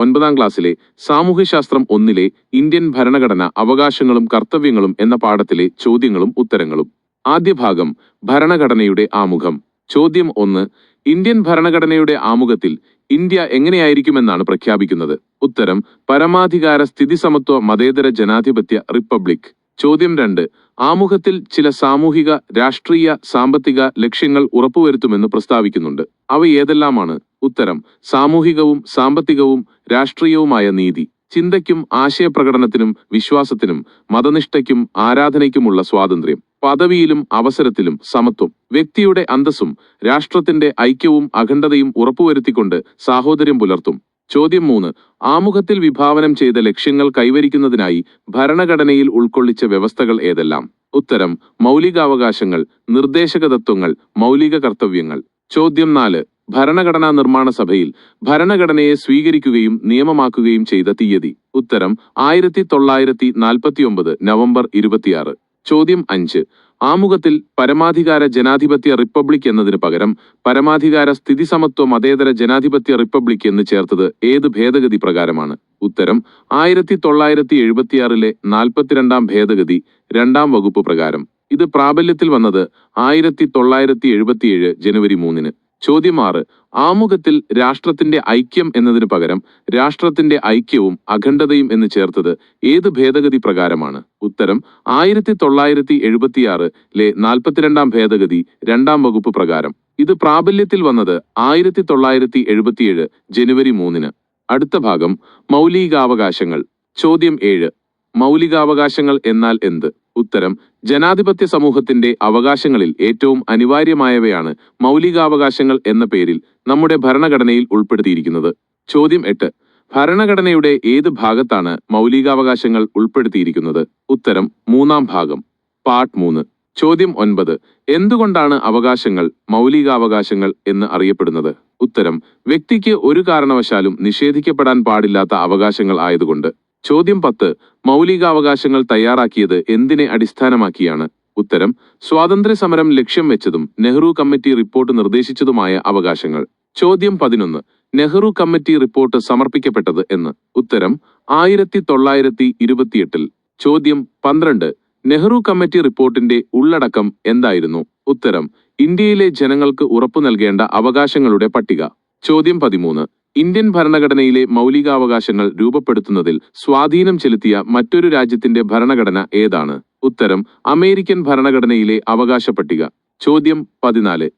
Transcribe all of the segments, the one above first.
ഒൻപതാം ക്ലാസ്സിലെ സാമൂഹ്യശാസ്ത്രം ഒന്നിലെ ഇന്ത്യൻ ഭരണഘടന അവകാശങ്ങളും കർത്തവ്യങ്ങളും എന്ന പാഠത്തിലെ ചോദ്യങ്ങളും ഉത്തരങ്ങളും. ആദ്യ ഭാഗം ഭരണഘടനയുടെ ആമുഖം. ചോദ്യം ഒന്ന് ഇന്ത്യൻ ഭരണഘടനയുടെ ആമുഖത്തിൽ ഇന്ത്യ എങ്ങനെയായിരിക്കുമെന്നാണ് പ്രഖ്യാപിക്കുന്നത്? ഉത്തരം പരമാധികാര സ്ഥിതിസമത്വ മതേതര ജനാധിപത്യ റിപ്പബ്ലിക്. ചോദ്യം രണ്ട്. ആമുഖത്തിൽ ചില സാമൂഹിക രാഷ്ട്രീയ സാമ്പത്തിക ലക്ഷ്യങ്ങൾ ഉറപ്പുവരുത്തുമെന്ന് പ്രസ്താവിക്കുന്നുണ്ട്. അവ ഏതെല്ലാമാണ്? ഉത്തരം സാമൂഹികവും സാമ്പത്തികവും രാഷ്ട്രീയവുമായ നീതി. ചിന്തയ്ക്കും ആശയപ്രകടനത്തിനും വിശ്വാസത്തിനും മതനിഷ്ഠയ്ക്കും ആരാധനയ്ക്കുമുള്ള സ്വാതന്ത്ര്യം. പദവിയിലും അവസരത്തിലും സമത്വം. വ്യക്തിയുടെ അന്തസ്സും രാഷ്ട്രത്തിന്റെ ഐക്യവും അഖണ്ഡതയും ഉറപ്പുവരുത്തിക്കൊണ്ട് സാഹോദര്യം പുലർത്തും. ചോദ്യം മൂന്ന്. ആമുഖത്തിൽ വിഭാവനം ചെയ്ത ലക്ഷ്യങ്ങൾ കൈവരിക്കുന്നതിനായി ഭരണഘടനയിൽ ഉൾക്കൊള്ളിച്ച വ്യവസ്ഥകൾ ഏതെല്ലാം? ഉത്തരം മൗലികാവകാശങ്ങൾ നിർദ്ദേശക തത്വങ്ങൾ മൗലിക കർത്തവ്യങ്ങൾ. ചോദ്യം നാല്. ഭരണഘടനാ നിർമ്മാണ സഭയിൽ ഭരണഘടനയെ സ്വീകരിക്കുകയും നിയമമാക്കുകയും ചെയ്ത തീയതി. ഉത്തരം ആയിരത്തി തൊള്ളായിരത്തി നാൽപ്പത്തിയൊമ്പത് നവംബർ ഇരുപത്തിയാറ്. ചോദ്യം അഞ്ച്. ആമുഖത്തിൽ പരമാധികാര ജനാധിപത്യ റിപ്പബ്ലിക് എന്നതിന് പകരം പരമാധികാര സ്ഥിതിസമത്വ മതേതര ജനാധിപത്യ റിപ്പബ്ലിക് എന്ന് ചേർത്തത് ഏത് ഭേദഗതി പ്രകാരമാണ്? ഉത്തരം ആയിരത്തി തൊള്ളായിരത്തി എഴുപത്തിയാറിലെ നാൽപ്പത്തിരണ്ടാം ഭേദഗതി രണ്ടാം വകുപ്പ് പ്രകാരം. ഇത് പ്രാബല്യത്തിൽ വന്നത് ആയിരത്തി തൊള്ളായിരത്തി എഴുപത്തിയേഴ് ജനുവരി മൂന്നിന്. ചോദ്യം ആറ് ആമുഖത്തിൽ രാഷ്ട്രത്തിന്റെ ഐക്യം എന്നതിന് പകരം രാഷ്ട്രത്തിന്റെ ഐക്യവും അഖണ്ഡതയും എന്ന് ചേർത്തത് ഏത് ഭേദഗതി പ്രകാരമാണ്? ഉത്തരം ആയിരത്തി തൊള്ളായിരത്തി എഴുപത്തിയാറിലെ നാൽപ്പത്തിരണ്ടാം ഭേദഗതി രണ്ടാം വകുപ്പ് പ്രകാരം. ഇത് പ്രാബല്യത്തിൽ വന്നത് ആയിരത്തി തൊള്ളായിരത്തി എഴുപത്തിയേഴ് ജനുവരി മൂന്നിന്. അടുത്ത ഭാഗം മൗലികാവകാശങ്ങൾ. ചോദ്യം ഏഴ്. മൗലികാവകാശങ്ങൾ എന്നാൽ എന്ത്? ഉത്തരം ജനാധിപത്യ സമൂഹത്തിന്റെ അവകാശങ്ങളിൽ ഏറ്റവും അനിവാര്യമായവയാണ് മൗലികാവകാശങ്ങൾ എന്ന പേരിൽ നമ്മുടെ ഭരണഘടനയിൽ ഉൾപ്പെടുത്തിയിരിക്കുന്നത്. ചോദ്യം എട്ട്. ഭരണഘടനയുടെ ഏത് ഭാഗത്താണ് മൗലികാവകാശങ്ങൾ ഉൾപ്പെടുത്തിയിരിക്കുന്നത്? ഉത്തരം മൂന്നാം ഭാഗം. പാർട്ട് മൂന്ന്. ചോദ്യം ഒൻപത്. എന്തുകൊണ്ടാണ് അവകാശങ്ങൾ മൗലികാവകാശങ്ങൾ എന്ന് അറിയപ്പെടുന്നത്? ഉത്തരം. വ്യക്തിക്ക് ഒരു കാരണവശാലും നിഷേധിക്കപ്പെടാൻ പാടില്ലാത്ത അവകാശങ്ങൾ ആയതുകൊണ്ട്. ചോദ്യം പത്ത്. മൗലികാവകാശങ്ങൾ തയ്യാറാക്കിയത് എന്തിനെ അടിസ്ഥാനമാക്കിയാണ്? ഉത്തരം സ്വാതന്ത്ര്യ സമരം ലക്ഷ്യം വെച്ചതും നെഹ്റു കമ്മിറ്റി റിപ്പോർട്ട് നിർദ്ദേശിച്ചതുമായ അവകാശങ്ങൾ. ചോദ്യം പതിനൊന്ന്. നെഹ്റു കമ്മിറ്റി റിപ്പോർട്ട് സമർപ്പിക്കപ്പെട്ടത് എന്ന്. ഉത്തരം ആയിരത്തി തൊള്ളായിരത്തി ഇരുപത്തിയെട്ടിൽ ചോദ്യം പന്ത്രണ്ട്. നെഹ്റു കമ്മിറ്റി റിപ്പോർട്ടിന്റെ ഉള്ളടക്കം എന്തായിരുന്നു? ഉത്തരം ഇന്ത്യയിലെ ജനങ്ങൾക്ക് ഉറപ്പു നൽകേണ്ട അവകാശങ്ങളുടെ പട്ടിക. ചോദ്യം പതിമൂന്ന്. ഇന്ത്യൻ ഭരണഘടനയിലെ മൗലികാവകാശങ്ങൾ രൂപപ്പെടുത്തുന്നതിൽ സ്വാധീനം ചെലുത്തിയ മറ്റൊരു രാജ്യത്തിന്റെ ഭരണഘടന ഏതാണ്? ഉത്തരം അമേരിക്കൻ ഭരണഘടനയിലെ അവകാശ പട്ടിക. ചോദ്യം പതിനാല്.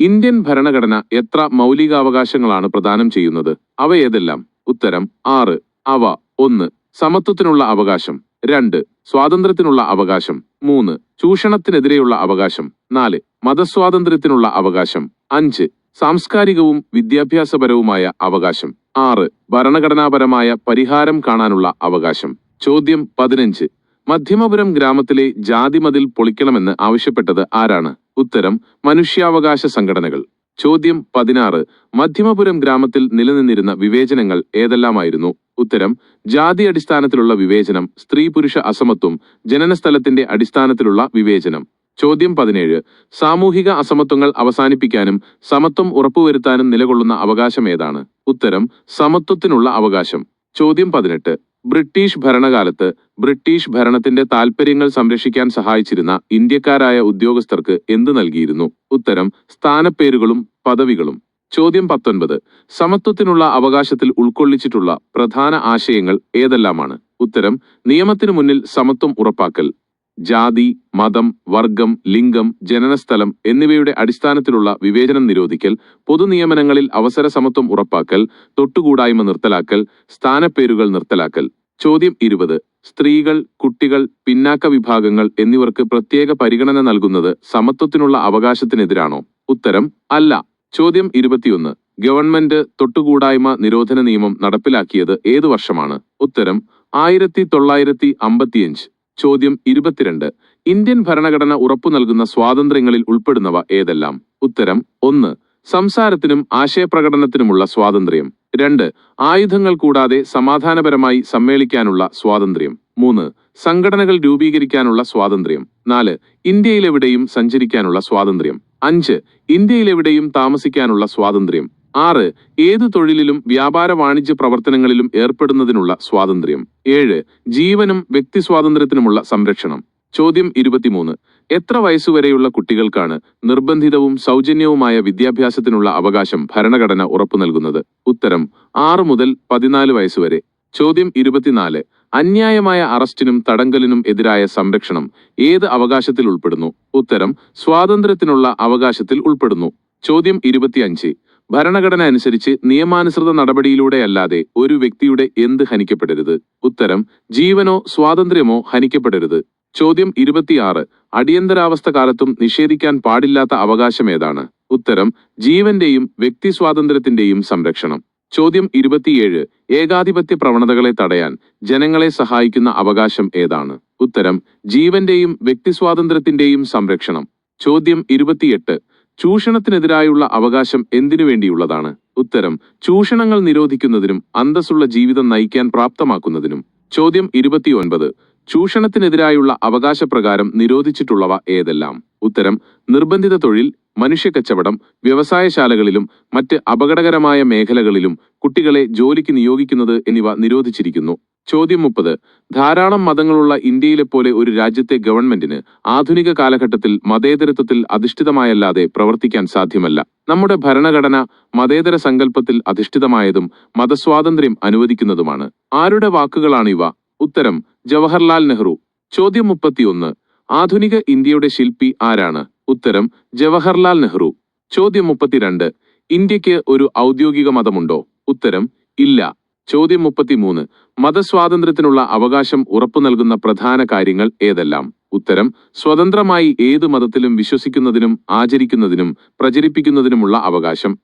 ഇന്ത്യൻ ഭരണഘടന എത്ര മൗലികാവകാശങ്ങളാണ് പ്രദാനം ചെയ്യുന്നത്? അവ ഏതെല്ലാം? ഉത്തരം ആറ്. അവ ഒന്ന്. സമത്വത്തിനുള്ള അവകാശം. രണ്ട്. സ്വാതന്ത്ര്യത്തിനുള്ള അവകാശം. മൂന്ന്. ചൂഷണത്തിനെതിരെയുള്ള അവകാശം. നാല്. മതസ്വാതന്ത്ര്യത്തിനുള്ള അവകാശം. അഞ്ച്. സാംസ്കാരികവും വിദ്യാഭ്യാസപരവുമായ അവകാശം. ആറ് ഭരണഘടനാപരമായ പരിഹാരം കാണാനുള്ള അവകാശം. ചോദ്യം പതിനഞ്ച് മധ്യമപുരം ഗ്രാമത്തിലെ ജാതിമതിൽ പൊളിക്കണമെന്ന് ആവശ്യപ്പെട്ടത് ആരാണ്? ഉത്തരം മനുഷ്യാവകാശ സംഘടനകൾ. ചോദ്യം പതിനാറ് മധ്യമപുരം ഗ്രാമത്തിൽ നിലനിന്നിരുന്ന വിവേചനങ്ങൾ ഏതെല്ലാമായിരുന്നു? ഉത്തരം ജാതി അടിസ്ഥാനത്തിലുള്ള വിവേചനം സ്ത്രീ പുരുഷ അസമത്വം ജനനസ്ഥലത്തിന്റെ അടിസ്ഥാനത്തിലുള്ള വിവേചനം. ചോദ്യം പതിനേഴ്. സാമൂഹിക അസമത്വങ്ങൾ അവസാനിപ്പിക്കാനും സമത്വം ഉറപ്പുവരുത്താനും നിലകൊള്ളുന്ന അവകാശം ഏതാണ്? ഉത്തരം സമത്വത്തിനുള്ള അവകാശം. ചോദ്യം പതിനെട്ട്. ബ്രിട്ടീഷ് ഭരണകാലത്ത് ബ്രിട്ടീഷ് ഭരണത്തിന്റെ താൽപര്യങ്ങൾ സംരക്ഷിക്കാൻ സഹായിച്ചിരുന്ന ഇന്ത്യക്കാരായ ഉദ്യോഗസ്ഥർക്ക് എന്ത് നൽകിയിരുന്നു? ഉത്തരം സ്ഥാനപ്പേരുകളും പദവികളും. ചോദ്യം പത്തൊൻപത്. സമത്വത്തിനുള്ള അവകാശത്തിൽ ഉൾക്കൊള്ളിച്ചിട്ടുള്ള പ്രധാന ആശയങ്ങൾ ഏതെല്ലാമാണ്? ഉത്തരം നിയമത്തിനു മുന്നിൽ സമത്വം ഉറപ്പാക്കൽ. ജാതി മതം വർഗം ലിംഗം ജനനസ്ഥലം എന്നിവയുടെ അടിസ്ഥാനത്തിലുള്ള വിവേചനം നിരോധിക്കൽ പൊതുനിയമനങ്ങളിൽ അവസര സമത്വം ഉറപ്പാക്കൽ തൊട്ടുകൂടായ്മ നിർത്തലാക്കൽ സ്ഥാനപ്പേരുകൾ നിർത്തലാക്കൽ. ചോദ്യം ഇരുപത്. സ്ത്രീകൾ കുട്ടികൾ പിന്നാക്ക വിഭാഗങ്ങൾ എന്നിവർക്ക് പ്രത്യേക പരിഗണന നൽകുന്നത് സമത്വത്തിനുള്ള അവകാശത്തിനെതിരാണോ? ഉത്തരം അല്ല. ചോദ്യം ഇരുപത്തിയൊന്ന്. ഗവൺമെന്റ് തൊട്ടുകൂടായ്മ നിരോധന നിയമം നടപ്പിലാക്കിയത് ഏതു വർഷമാണ്? ഉത്തരം ആയിരത്തി തൊള്ളായിരത്തി അമ്പത്തിയഞ്ച് ചോദ്യം ഇരുപത്തിരണ്ട്. ഇന്ത്യൻ ഭരണഘടന ഉറപ്പു നൽകുന്ന സ്വാതന്ത്ര്യങ്ങളിൽ ഉൾപ്പെടുന്നവ ഏതെല്ലാം? ഉത്തരം ഒന്ന് സംസാരത്തിനും ആശയപ്രകടനത്തിനുമുള്ള സ്വാതന്ത്ര്യം. രണ്ട് ആയുധങ്ങൾ കൂടാതെ സമാധാനപരമായി സമ്മേളിക്കാനുള്ള സ്വാതന്ത്ര്യം. മൂന്ന് സംഘടനകൾ രൂപീകരിക്കാനുള്ള സ്വാതന്ത്ര്യം. നാല് ഇന്ത്യയിലെവിടെയും സഞ്ചരിക്കാനുള്ള സ്വാതന്ത്ര്യം. അഞ്ച് ഇന്ത്യയിലെവിടെയും താമസിക്കാനുള്ള സ്വാതന്ത്ര്യം. ആറ് ഏതു തൊഴിലിലും വ്യാപാര വാണിജ്യ പ്രവർത്തനങ്ങളിലും ഏർപ്പെടുന്നതിനുള്ള സ്വാതന്ത്ര്യം. ഏഴ് ജീവനും വ്യക്തി സ്വാതന്ത്ര്യത്തിനുമുള്ള സംരക്ഷണം. ചോദ്യം ഇരുപത്തിമൂന്ന് എത്ര വയസ്സുവരെയുള്ള കുട്ടികൾക്കാണ് നിർബന്ധിതവും സൗജന്യവുമായ വിദ്യാഭ്യാസത്തിനുള്ള അവകാശം ഭരണഘടന ഉറപ്പു നൽകുന്നത്? ഉത്തരം ആറ് മുതൽ പതിനാല് വയസ്സുവരെ. ചോദ്യം ഇരുപത്തിനാല് അന്യായമായ അറസ്റ്റിനും തടങ്കലിനും എതിരായ സംരക്ഷണം ഏത് അവകാശത്തിൽ ഉൾപ്പെടുന്നു? ഉത്തരം സ്വാതന്ത്ര്യത്തിനുള്ള അവകാശത്തിൽ ഉൾപ്പെടുന്നു. ചോദ്യം ഇരുപത്തിയഞ്ച് ഭരണഘടന അനുസരിച്ച് നിയമാനുസൃത നടപടിയിലൂടെയല്ലാതെ ഒരു വ്യക്തിയുടെ എന്ത് ഹനിക്കപ്പെടരുത്? ഉത്തരം ജീവനോ സ്വാതന്ത്ര്യമോ ഹനിക്കപ്പെടരുത്. ചോദ്യം ഇരുപത്തിയാറ് അടിയന്തരാവസ്ഥ കാലത്തും നിഷേധിക്കാൻ പാടില്ലാത്ത അവകാശം ഏതാണ്? ഉത്തരം ജീവന്റെയും വ്യക്തി സ്വാതന്ത്ര്യത്തിന്റെയും സംരക്ഷണം. ചോദ്യം ഇരുപത്തിയേഴ് ഏകാധിപത്യ പ്രവണതകളെ തടയാൻ ജനങ്ങളെ സഹായിക്കുന്ന അവകാശം ഏതാണ്? ഉത്തരം ജീവന്റെയും വ്യക്തി സ്വാതന്ത്ര്യത്തിന്റെയും സംരക്ഷണം. ചോദ്യം ഇരുപത്തിയെട്ട് ചൂഷണത്തിനെതിരായുള്ള അവകാശം എന്തിനു വേണ്ടിയുള്ളതാണ്? ഉത്തരം ചൂഷണങ്ങൾ നിരോധിക്കുന്നതിനും അന്തസ്സുള്ള ജീവിതം നയിക്കാൻ പ്രാപ്തമാക്കുന്നതിനും. ചോദ്യം ഇരുപത്തിയൊൻപത് ചൂഷണത്തിനെതിരായുള്ള അവകാശപ്രകാരം നിരോധിച്ചിട്ടുള്ളവ ഏതെല്ലാം? ഉത്തരം നിർബന്ധിത തൊഴിൽ മനുഷ്യക്കച്ചവടം വ്യവസായശാലകളിലും മറ്റ് അപകടകരമായ മേഖലകളിലും കുട്ടികളെ ജോലിക്ക് നിയോഗിക്കുന്നത് എന്നിവ നിരോധിച്ചിരിക്കുന്നു. ചോദ്യം മുപ്പത്. ധാരാളം മതങ്ങളുള്ള ഇന്ത്യയിലെ പോലെ ഒരു രാജ്യത്തെ ഗവൺമെന്റിന് ആധുനിക കാലഘട്ടത്തിൽ മതേതരത്വത്തിൽ അധിഷ്ഠിതമായല്ലാതെ പ്രവർത്തിക്കാൻ സാധ്യമല്ല. നമ്മുടെ ഭരണഘടന മതേതര സങ്കല്പത്തിൽ അധിഷ്ഠിതമായതും മതസ്വാതന്ത്ര്യം അനുവദിക്കുന്നതുമാണ്. ആരുടെ വാക്കുകളാണ് ഇവ ഉത്തരം ജവഹർലാൽ നെഹ്റു. ചോദ്യം മുപ്പത്തിയൊന്ന്. ആധുനിക ഇന്ത്യയുടെ ശില്പി ആരാണ്? ഉത്തരം ജവഹർലാൽ നെഹ്റു. ചോദ്യം മുപ്പത്തിരണ്ട്. ഇന്ത്യയ്ക്ക് ഒരു ഔദ്യോഗിക മതമുണ്ടോ? ഉത്തരം ഇല്ല. ചോദ്യം മുപ്പത്തിമൂന്ന്. മതസ്വാതന്ത്ര്യത്തിനുള്ള അവകാശം ഉറപ്പു നൽകുന്ന പ്രധാന കാര്യങ്ങൾ ഏതെല്ലാം? ഉത്തരം സ്വതന്ത്രമായി ഏത് മതത്തിലും വിശ്വസിക്കുന്നതിനും ആചരിക്കുന്നതിനും പ്രചരിപ്പിക്കുന്നതിനുമുള്ള അവകാശം.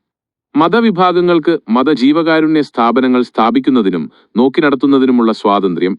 മതവിഭാഗങ്ങൾക്ക് മതജീവകാരുണ്യ സ്ഥാപനങ്ങൾ സ്ഥാപിക്കുന്നതിനും നോക്കി നടത്തുന്നതിനുമുള്ള സ്വാതന്ത്ര്യം.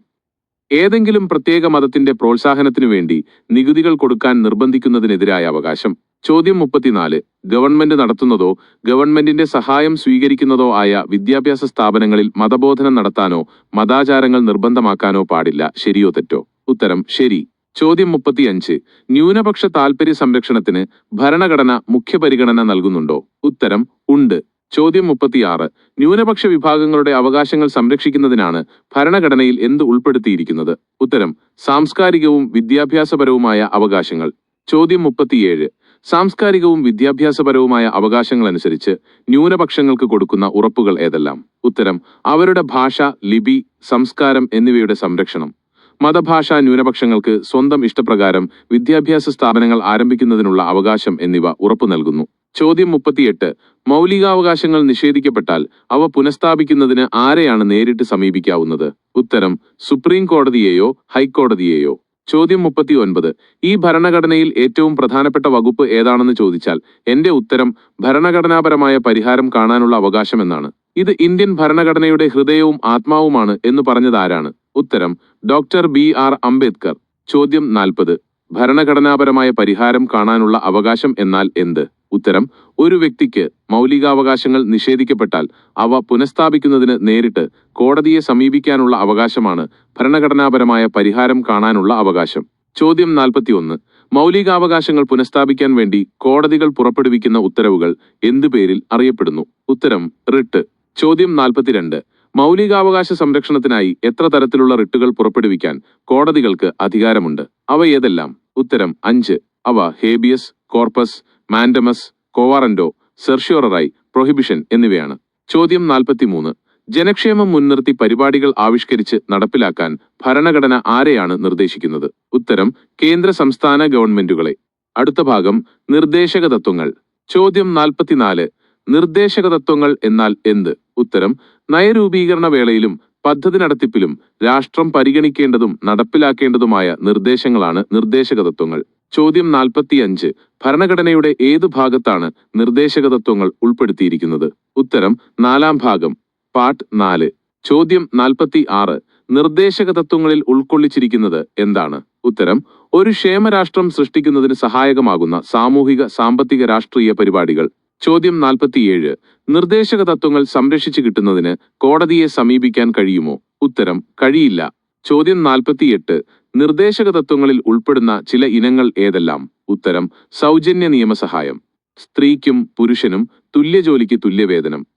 ഏതെങ്കിലും പ്രത്യേക മതത്തിന്റെ പ്രോത്സാഹനത്തിനു വേണ്ടി നികുതികൾ കൊടുക്കാൻ നിർബന്ധിക്കുന്നതിനെതിരായ അവകാശം. ചോദ്യം മുപ്പത്തിനാല്. ഗവൺമെന്റ് നടത്തുന്നതോ ഗവൺമെന്റിന്റെ സഹായം സ്വീകരിക്കുന്നതോ ആയ വിദ്യാഭ്യാസ സ്ഥാപനങ്ങളിൽ മതബോധനം നടത്താനോ മതാചാരങ്ങൾ നിർബന്ധമാക്കാനോ പാടില്ല. ശരിയോ തെറ്റോ? ഉത്തരം ശരി. ചോദ്യം മുപ്പത്തിയഞ്ച്. ന്യൂനപക്ഷ താൽപര്യ സംരക്ഷണത്തിന് ഭരണഘടന മുഖ്യ പരിഗണന നൽകുന്നുണ്ടോ? ഉത്തരം ഉണ്ട്. ചോദ്യം മുപ്പത്തിയാറ്. ന്യൂനപക്ഷ വിഭാഗങ്ങളുടെ അവകാശങ്ങൾ സംരക്ഷിക്കുന്നതിനാണ് ഭരണഘടനയിൽ എന്ത് ഉൾപ്പെടുത്തിയിരിക്കുന്നത്? ഉത്തരം സാംസ്കാരികവും വിദ്യാഭ്യാസപരവുമായ അവകാശങ്ങൾ. ചോദ്യം മുപ്പത്തിയേഴ്. സാംസ്കാരികവും വിദ്യാഭ്യാസപരവുമായ അവകാശങ്ങൾ അനുസരിച്ച് ന്യൂനപക്ഷങ്ങൾക്ക് കൊടുക്കുന്ന ഉറപ്പുകൾ ഏതെല്ലാം? ഉത്തരം അവരുടെ ഭാഷ ലിപി സംസ്കാരം എന്നിവയുടെ സംരക്ഷണം. മതഭാഷാ ന്യൂനപക്ഷങ്ങൾക്ക് സ്വന്തം ഇഷ്ടപ്രകാരം വിദ്യാഭ്യാസ സ്ഥാപനങ്ങൾ ആരംഭിക്കുന്നതിനുള്ള അവകാശം എന്നിവ ഉറപ്പു നൽകുന്നു. ചോദ്യം മുപ്പത്തിയെട്ട് മൗലികാവകാശങ്ങൾ നിഷേധിക്കപ്പെട്ടാൽ അവ പുനഃസ്ഥാപിക്കുന്നതിന് ആരെയാണ് നേരിട്ട് സമീപിക്കാവുന്നത്? ഉത്തരം സുപ്രീം കോടതിയെയോ ഹൈക്കോടതിയെയോ? ചോദ്യം മുപ്പത്തി ഒൻപത് ഈ ഭരണഘടനയിൽ ഏറ്റവും പ്രധാനപ്പെട്ട വകുപ്പ് ഏതാണെന്ന് ചോദിച്ചാൽ എന്റെ ഉത്തരം ഭരണഘടനാപരമായ പരിഹാരം കാണാനുള്ള അവകാശം എന്നാണ് ഇത് ഇന്ത്യൻ ഭരണഘടനയുടെ ഹൃദയവും ആത്മാവുമാണ് എന്ന് പറഞ്ഞത് ആരാണ് ഉത്തരം ഡോക്ടർ ബി ആർ അംബേദ്കർ. ചോദ്യം നാൽപ്പത്. ഭരണഘടനാപരമായ പരിഹാരം കാണാനുള്ള അവകാശം എന്നാൽ എന്ത്? ഉത്തരം ഒരു വ്യക്തിക്ക് മൗലികാവകാശങ്ങൾ നിഷേധിക്കപ്പെട്ടാൽ അവ പുനഃസ്ഥാപിക്കുന്നതിന് നേരിട്ട് കോടതിയെ സമീപിക്കാനുള്ള അവകാശമാണ് ഭരണഘടനാപരമായ പരിഹാരം കാണാനുള്ള അവകാശം. ചോദ്യം നാൽപ്പത്തിയൊന്ന്. മൗലികാവകാശങ്ങൾ പുനഃസ്ഥാപിക്കാൻ വേണ്ടി കോടതികൾ പുറപ്പെടുവിക്കുന്ന ഉത്തരവുകൾ എന്തു പേരിൽ അറിയപ്പെടുന്നു? ഉത്തരം റിട്ട്. ചോദ്യം നാൽപ്പത്തിരണ്ട്. മൗലികാവകാശ സംരക്ഷണത്തിനായി എത്ര തരത്തിലുള്ള റിട്ടുകൾ പുറപ്പെടുവിക്കാൻ കോടതികൾക്ക് അധികാരമുണ്ട്? അവ ഏതെല്ലാം? ഉത്തരം അഞ്ച്. അവ habeas corpus mandamus quo warranto സെർഷ്യോററായി prohibition എന്നിവയാണ്. ചോദ്യം നാൽപ്പത്തിമൂന്ന്. ജനക്ഷേമം മുൻനിർത്തി പരിപാടികൾ ആവിഷ്കരിച്ച് നടപ്പിലാക്കാൻ ഭരണഘടന ആരെയാണ് നിർദ്ദേശിക്കുന്നത്? ഉത്തരം കേന്ദ്ര സംസ്ഥാന ഗവൺമെന്റുകളെ. അടുത്ത ഭാഗം നിർദ്ദേശക തത്വങ്ങൾ ചോദ്യം നാൽപ്പത്തിനാല്. നിർദ്ദേശക തത്വങ്ങൾ എന്നാൽ എന്ത്? ഉത്തരം നയരൂപീകരണ വേളയിലും പദ്ധതി നടത്തിപ്പിലും രാഷ്ട്രം പരിഗണിക്കേണ്ടതും നടപ്പിലാക്കേണ്ടതുമായ നിർദ്ദേശങ്ങളാണ് നിർദ്ദേശക തത്വങ്ങൾ ചോദ്യം നാൽപ്പത്തിയഞ്ച്. ഭരണഘടനയുടെ ഏതു ഭാഗത്താണ് നിർദ്ദേശക തത്വങ്ങൾ ഉൾപ്പെടുത്തിയിരിക്കുന്നത്? ഉത്തരം നാലാം ഭാഗം പാർട്ട് നാല്. ചോദ്യം നാൽപ്പത്തി ആറ് നിർദ്ദേശക തത്വങ്ങളിൽ ഉൾക്കൊള്ളിച്ചിരിക്കുന്നത് എന്താണ്? ഉത്തരം ഒരു ക്ഷേമരാഷ്ട്രം സൃഷ്ടിക്കുന്നതിന് സഹായകമാകുന്ന സാമൂഹിക സാമ്പത്തിക രാഷ്ട്രീയ പരിപാടികൾ. ചോദ്യം നാൽപ്പത്തിയേഴ്. നിർദ്ദേശക തത്വങ്ങൾ സംരക്ഷിച്ചു കിട്ടുന്നതിന് കോടതിയെ സമീപിക്കാൻ കഴിയുമോ? ഉത്തരം കഴിയില്ല. ചോദ്യം നാൽപ്പത്തിയെട്ട്. നിർദ്ദേശക തത്വങ്ങളിൽ ഉൾപ്പെടുന്ന ചില ഇനങ്ങൾ ഏതെല്ലാം? ഉത്തരം സൗജന്യ നിയമസഹായം. സ്ത്രീക്കും പുരുഷനും തുല്യ ജോലിക്ക് തുല്യവേതനം.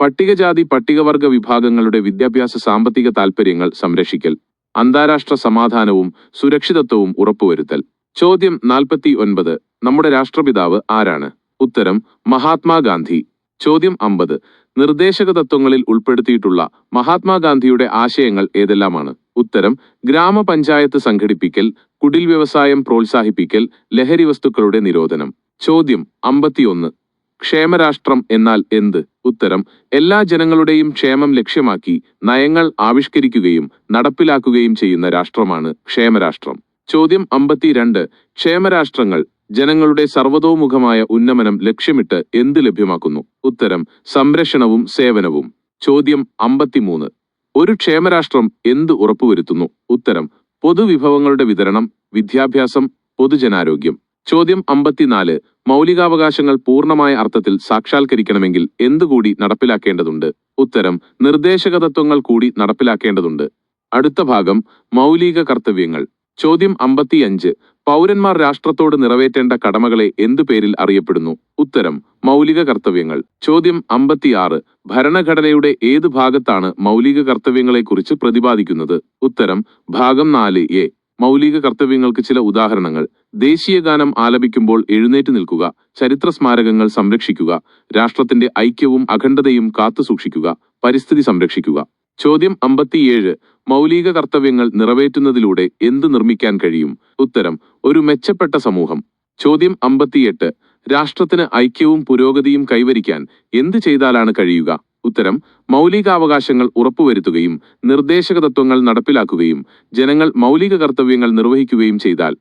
പട്ടികജാതി പട്ടികവർഗ വിഭാഗങ്ങളുടെ വിദ്യാഭ്യാസ സാമ്പത്തിക താൽപ്പര്യങ്ങൾ സംരക്ഷിക്കൽ. അന്താരാഷ്ട്ര സമാധാനവും സുരക്ഷിതത്വവും ഉറപ്പുവരുത്തൽ. ചോദ്യം നാൽപ്പത്തി ഒൻപത് നമ്മുടെ രാഷ്ട്രപിതാവ് ആരാണ്? ഉത്തരം മഹാത്മാഗാന്ധി. ചോദ്യം അമ്പത്. നിർദ്ദേശക തത്വങ്ങളിൽ ഉൾപ്പെടുത്തിയിട്ടുള്ള മഹാത്മാഗാന്ധിയുടെ ആശയങ്ങൾ ഏതെല്ലാമാണ്? ഉത്തരം ഗ്രാമപഞ്ചായത്ത് സംഘടിപ്പിക്കൽ കുടിൽ വ്യവസായം പ്രോത്സാഹിപ്പിക്കൽ ലഹരി വസ്തുക്കളുടെ നിരോധനം. ചോദ്യം അമ്പത്തിയൊന്ന്. ക്ഷേമരാഷ്ട്രം എന്നാൽ എന്ത്? ഉത്തരം എല്ലാ ജനങ്ങളുടെയും ക്ഷേമം ലക്ഷ്യമാക്കി നയങ്ങൾ ആവിഷ്കരിക്കുകയും നടപ്പിലാക്കുകയും ചെയ്യുന്ന രാഷ്ട്രമാണ് ക്ഷേമരാഷ്ട്രം. ചോദ്യം അമ്പത്തിരണ്ട്. ക്ഷേമരാഷ്ട്രങ്ങൾ ജനങ്ങളുടെ സർവതോമുഖമായ ഉന്നമനം ലക്ഷ്യമിട്ട് എന്ത് ലഭ്യമാക്കുന്നു? ഉത്തരം സംരക്ഷണവും സേവനവും. ചോദ്യം അമ്പത്തിമൂന്ന്. ഒരു ക്ഷേമരാഷ്ട്രം എന്ത് ഉറപ്പുവരുത്തുന്നു? ഉത്തരം പൊതുവിഭവങ്ങളുടെ വിതരണം വിദ്യാഭ്യാസം പൊതുജനാരോഗ്യം. ചോദ്യം അമ്പത്തിനാല്. മൗലികാവകാശങ്ങൾ പൂർണമായ അർത്ഥത്തിൽ സാക്ഷാത്കരിക്കണമെങ്കിൽ എന്തുകൂടി നടപ്പിലാക്കേണ്ടതുണ്ട്? ഉത്തരം നിർദ്ദേശക തത്വങ്ങൾ കൂടി നടപ്പിലാക്കേണ്ടതുണ്ട്. അടുത്ത ഭാഗം മൗലിക കർത്തവ്യങ്ങൾ. ചോദ്യം അമ്പത്തിയഞ്ച്. പൗരന്മാർ രാഷ്ട്രത്തോട് നിറവേറ്റേണ്ട കടമകളെ എന്തു പേരിൽ അറിയപ്പെടുന്നു? ഉത്തരം മൗലിക കർത്തവ്യങ്ങൾ. ചോദ്യം അമ്പത്തിയാറ്. ഭരണഘടനയുടെ ഏത് ഭാഗത്താണ് മൗലിക കർത്തവ്യങ്ങളെക്കുറിച്ച് പ്രതിപാദിക്കുന്നത്? ഉത്തരം ഭാഗം നാല് എ. മൗലിക കർത്തവ്യങ്ങൾക്ക് ചില ഉദാഹരണങ്ങൾ. ദേശീയ ഗാനം ആലപിക്കുമ്പോൾ എഴുന്നേറ്റ് നിൽക്കുക ചരിത്ര സ്മാരകങ്ങൾ സംരക്ഷിക്കുക രാഷ്ട്രത്തിന്റെ ഐക്യവും അഖണ്ഡതയും കാത്തുസൂക്ഷിക്കുക പരിസ്ഥിതി സംരക്ഷിക്കുക. ചോദ്യം അമ്പത്തിയേഴ്. മൗലിക കർത്തവ്യങ്ങൾ നിറവേറ്റുന്നതിലൂടെ എന്ത് നിർമ്മിക്കാൻ കഴിയും? ഉത്തരം ഒരു മെച്ചപ്പെട്ട സമൂഹം. ചോദ്യം അമ്പത്തിയെട്ട്. രാഷ്ട്രത്തിന് ഐക്യവും പുരോഗതിയും കൈവരിക്കാൻ എന്ത് ചെയ്താലാണ് കഴിയുക? ഉത്തരം മൗലികാവകാശങ്ങൾ ഉറപ്പുവരുത്തുകയും നിർദ്ദേശക തത്വങ്ങൾ നടപ്പിലാക്കുകയും ജനങ്ങൾ മൗലിക കർത്തവ്യങ്ങൾ നിർവഹിക്കുകയും ചെയ്താൽ.